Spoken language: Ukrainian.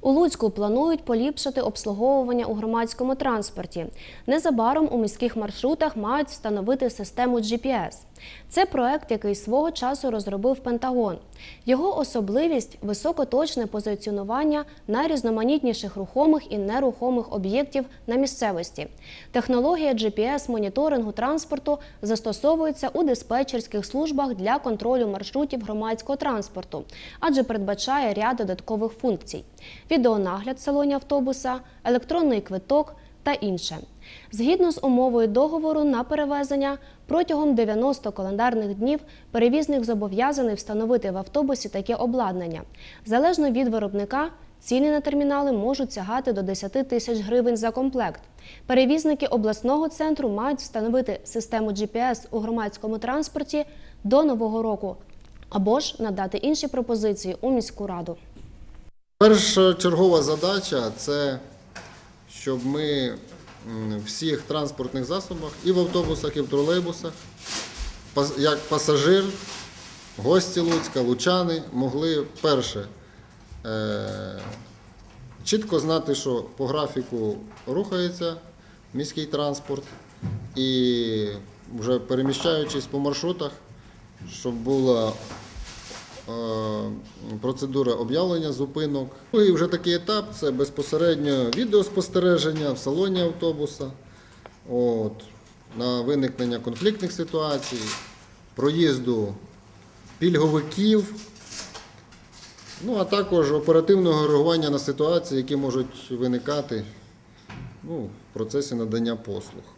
У Луцьку планують поліпшити обслуговування у громадському транспорті. Незабаром у міських маршрутах мають встановити систему GPS. Це проект, який свого часу розробив Пентагон. Його особливість високоточне позиціонування найрізноманітніших рухомих і нерухомих об'єктів на місцевості. Технологія GPS-моніторингу транспорту застосовується у диспетчерських службах для контролю маршрутів громадського транспорту, адже передбачає ряд додаткових функцій: відеонагляд в салоні автобуса, електронний квиток та інше. Згідно з умовою договору на перевезення, протягом 90 календарних днів перевізник зобов'язаний встановити в автобусі таке обладнання. Залежно від виробника, ціни на термінали можуть сягати до 10 тисяч гривень за комплект. Перевізники обласного центру мають встановити систему GPS у громадському транспорті до нового року або ж надати інші пропозиції у міську раду. Перша чергова задача це щоб ми в всіх транспортних засобах, і в автобусах, і в тролейбусах, як пасажир, гості Луцька, лучани могли перше е, чітко знати, що по графіку рухається міський транспорт, і вже переміщаючись по маршрутах, щоб була процедура об'явлення зупинок. Ну і вже такий етап це безпосередньо відеоспостереження в салоні автобуса, от, на виникнення конфліктних ситуацій, проїзду пільговиків, ну а також оперативного реагування на ситуації, які можуть виникати ну, в процесі надання послуг.